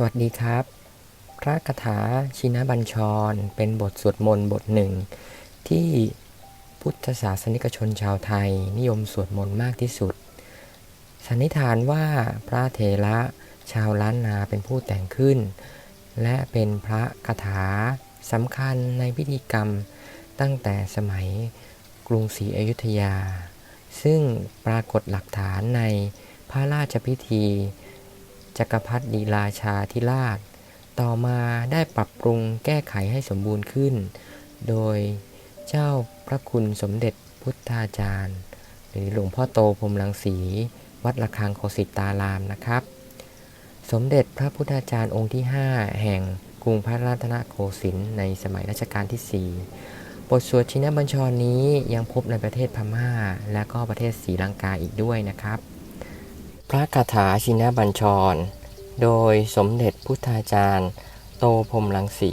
สวัสดีครับ พระคาถาชินบัญชร เป็นบทสวดมนต์บทหนึ่ง ที่พุทธศาสนิกชนชาวไทยนิยมสวดมนต์มากที่สุด สันนิษฐานว่าพระเถระชาวล้านนาเป็นผู้แต่งขึ้น และเป็นพระคาถาสำคัญในพิธีกรรมตั้งแต่สมัยกรุงศรีอยุธยา ซึ่งปรากฏหลักฐานในพระราชพิธี จักรพรรดิราชาธิราช ต่อมาได้ปรับปรุงแก้ไขให้สมบูรณ์ขึ้น โดยเจ้าพระคุณสมเด็จพุทธาจารย์ หรือหลวงพ่อโตพรหมรังสี วัดระฆังโคสิตารามนะครับ สมเด็จพระพุทธาจารย์องค์ที่ 5 แห่งกรุงพระรัตนโกสินทร์ในสมัยรัชกาลที่ 4 บทสวดชินบัญชรนี้ยังพบในประเทศพม่า และก็ประเทศศรีลังกาอีกด้วยนะครับ พระคาถาชินบัญชร โดยสมเด็จพุทธาจารย์ โตพรหมรังสี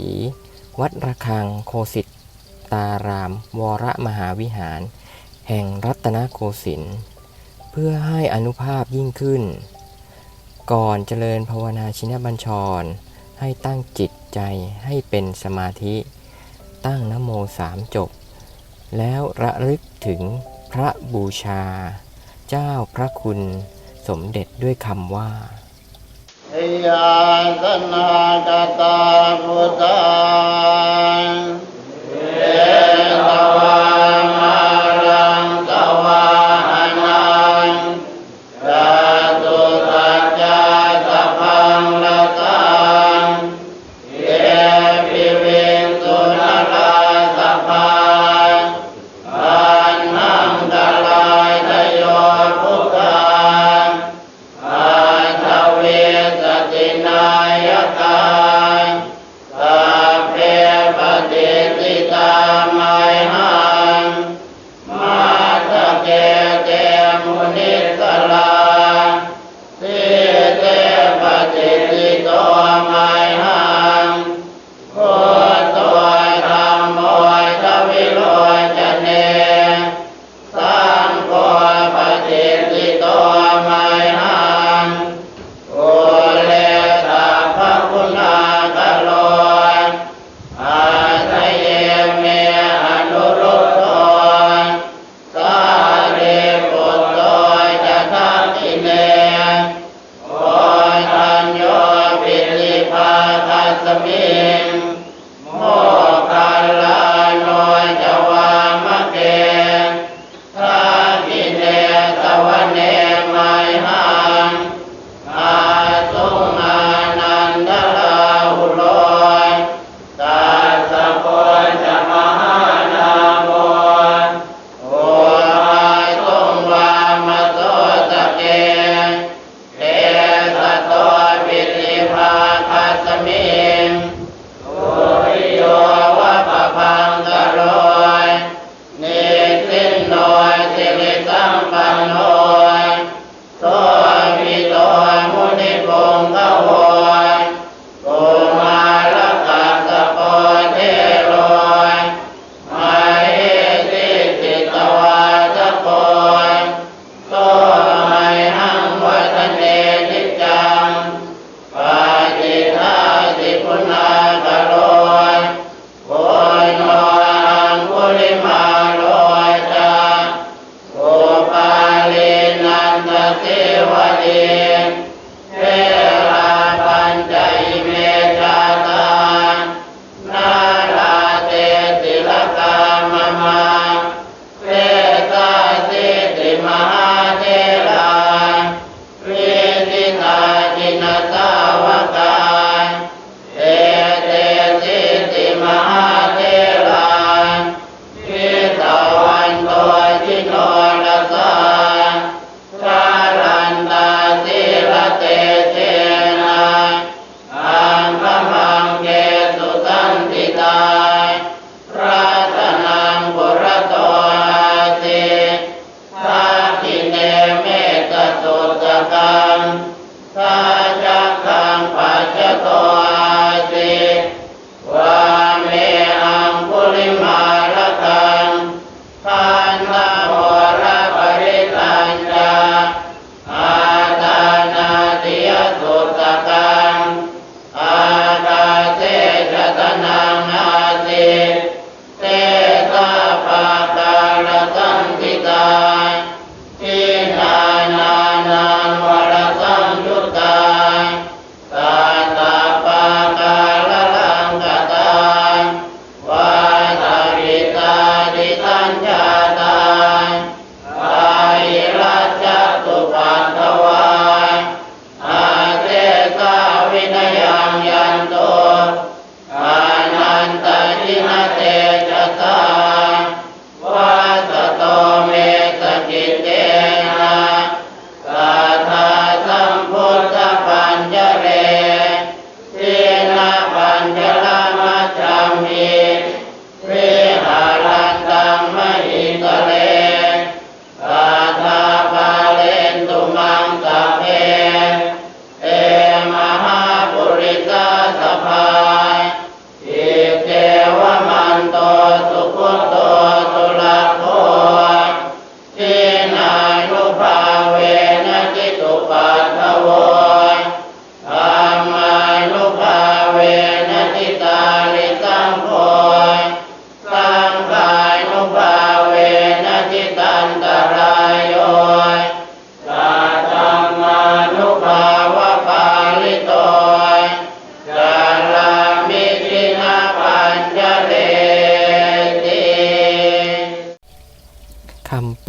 วัดระฆังโคสิตตาราม วรมหาวิหาร แห่งรัตนโกสินทร์เพื่อให้อนุภาพยิ่งขึ้น ก่อนเจริญภาวนาชินบัญชร ให้ตั้งจิตใจให้เป็นสมาธิ ตั้งนโมสามจบ แล้วระลึกถึงพระบูชา เจ้าพระคุณสมเด็จด้วยคำว่า ยาสนากตาพุทธาเสิ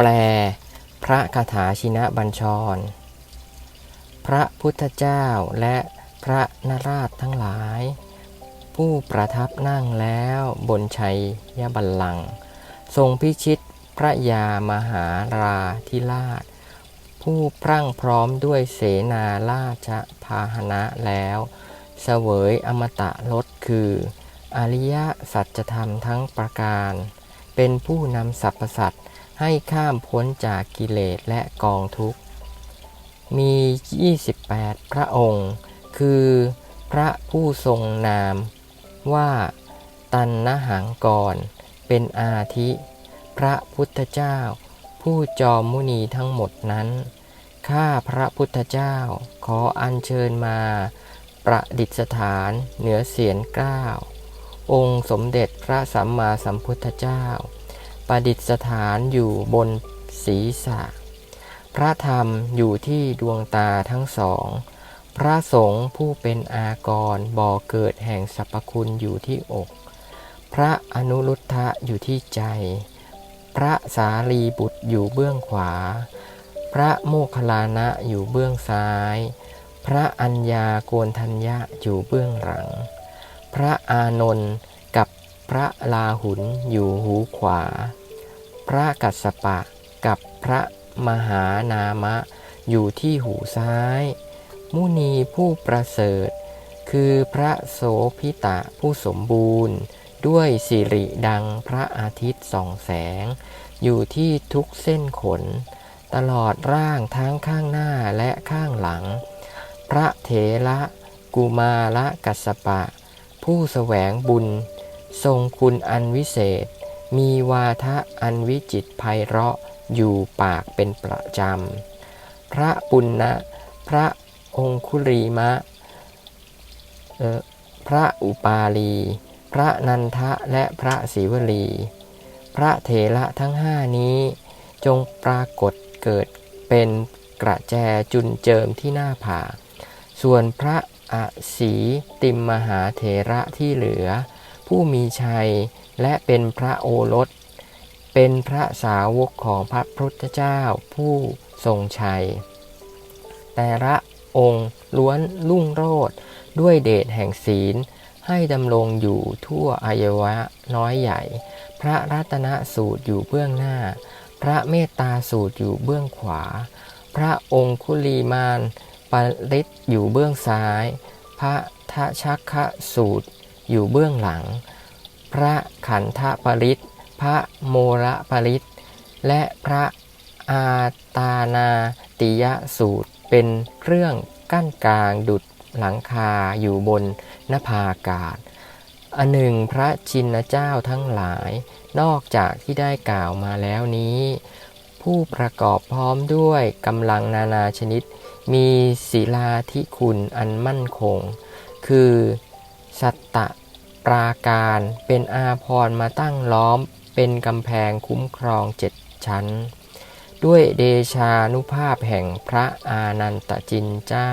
แปล พระคาถาชินะบัญชร พระพุทธเจ้าและพระนาราชทั้งหลาย ผู้ประทับนั่งแล้วบนชัยยบัลลังก์ทรงพิชิตพระยามหาราธิราช ผู้พรั่งพร้อมด้วยเสนาราชพาหนะแล้วเสวยอมตะรสคือ อริยสัจธรรมทั้งประการ เป็นผู้นำสรรพสัตว์ให้ข้ามพ้นจากกิเลสและกองทุกข์ มี 28 พระองค์ คือพระผู้ทรงนาม ว่า ตันนหังกรเป็นอาทิ พระพุทธเจ้า ผู้จอมมุนีทั้งหมดนั้นข้าพระพุทธเจ้าขออัญเชิญมา ประดิษฐานเหนือเสียนเกล้าองค์สมเด็จพระสัมมาสัมพุทธเจ้า ประดิษฐานอยู่บนศีรษะ พระธรรมอยู่ที่ดวงตาทั้งสอง พระสงฆ์ผู้เป็นอากรบ่อเกิดแห่งสรรพคุณอยู่ที่อก พระอนุรุทธะอยู่ที่ใจ พระสารีบุตรอยู่เบื้องขวา พระโมคคัลลานะอยู่เบื้องซ้าย พระอัญญาโกนทัญญะอยู่เบื้องหลัง พระอานนท์กับพระลาหุนอยู่หูขวา พระกัสสปะกับพระมหานามะอยู่ที่หูซ้าย มุนีผู้ประเสริฐ คือพระโสพิตะผู้สมบูรณ์ ด้วยสิริดังพระอาทิตย์ส่องแสง อยู่ที่ทุกเส้นขน ตลอดร่างทั้งข้างหน้าและข้างหลัง พระเถระกุมาระกัสปะ ผู้แสวงบุญ ทรงคุณอันวิเศษ มีวาทะอันวิจิตรไพเราะอยู่ปากเป็นประจำ พระปุณณะพระ องคุลีมะ พระอุปาลี พระนันทะและพระศิวลี พระเถระทั้งห้านี้ จงปรากฏเกิดเป็นกระแจจุนเจิมที่หน้าผากส่วนพระอสีติมมหาเถระที่เหลือ ผู้มีชัยและเป็นพระโอรส เป็นพระสาวกของพระพุทธเจ้าผู้ทรงชัย แต่ละ องค์ ล้วนรุ่งโรจน์ด้วยเดชแห่งศีล ให้ดำรงอยู่ทั่วอายวะน้อยใหญ่ พระรัตนสูตรอยู่เบื้องหน้า พระเมตตาสูตรอยู่เบื้องขวา พระองคุลีมานปริศอยู่เบื้องซ้าย พระทชักขสูตรอยู่เบื้องหลัง พระขันธปริศพระโมระปริศและพระอาตานาติยสูตร เป็นเครื่องกั้นกลางดุดหลังคาอยู่บนนภาอากาศ อันหนึ่งพระชินเจ้าทั้งหลาย นอกจากที่ได้กล่าวมาแล้วนี้ ผู้ประกอบพร้อมด้วยกำลังนานาชนิด มีศีลาธิคุณอันมั่นคง คือสัตตะปราการเป็นอาพรมาตั้งล้อมเป็นกำแพงคุ้มครองเจ็ดชั้น ด้วยเดชานุภาพแห่งพระอานันตจินเจ้า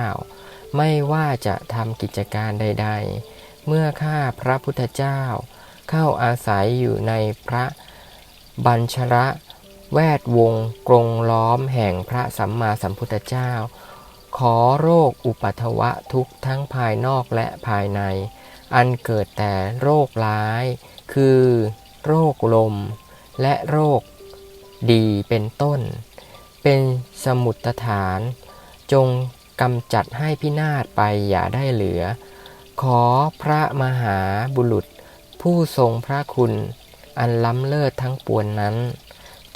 ไม่ว่าจะทำกิจการใด ๆ เมื่อข้าพระพุทธเจ้า เข้าอาศัยอยู่ในพระบัญชระแวดวงกรงล้อมแห่งพระสัมมาสัมพุทธเจ้า ขอโรคอุปัทวะทุกทั้งภายนอกและภายใน อันเกิดแต่โรคร้าย คือโรคลม และโรค ดีเป็นต้น เป็นสมุตฐาน จงกำจัดให้พินาศไปอย่าได้เหลือ ขอพระมหาบุรุษ ผู้ทรงพระคุณ อันล้ำเลิศทั้งปวงนั้น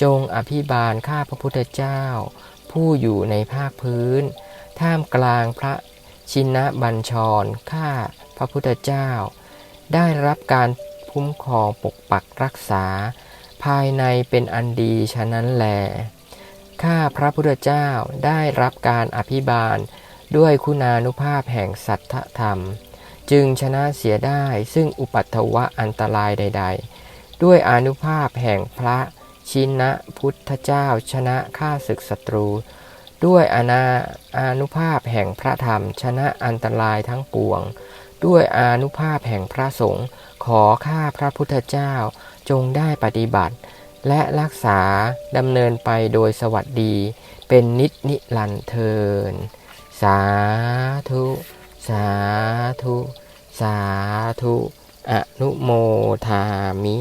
จงอภิบาลข้าพระพุทธเจ้า ผู้อยู่ในภาคพื้น ท่ามกลางพระชินะบัญชรข้าพระพุทธเจ้า ได้รับการคุ้มครองปกปักรักษา ภายในเป็นอันดีฉะนั้นแล ข้าพระพุทธเจ้าได้รับการอภิบาลด้วยคุณานุภาพแห่งสัทธธรรม จึงชนะเสียได้ซึ่งอุปัตถวะอันตรายใด ๆ ด้วยอนุภาพแห่งพระชินะพุทธเจ้าชนะข้าศึกศัตรู ด้วยอาณาอนุภาพแห่งพระธรรมชนะอันตรายทั้งปวง ด้วยอนุภาพแห่งพระสงฆ์ขอข้าพระพุทธเจ้า จงได้ปฏิบัติ และรักษาดำเนินไปโดยสวัสดี เป็นนิจนิรันเทิน สาธุ สาธุ สาธุ อนุโมทามิ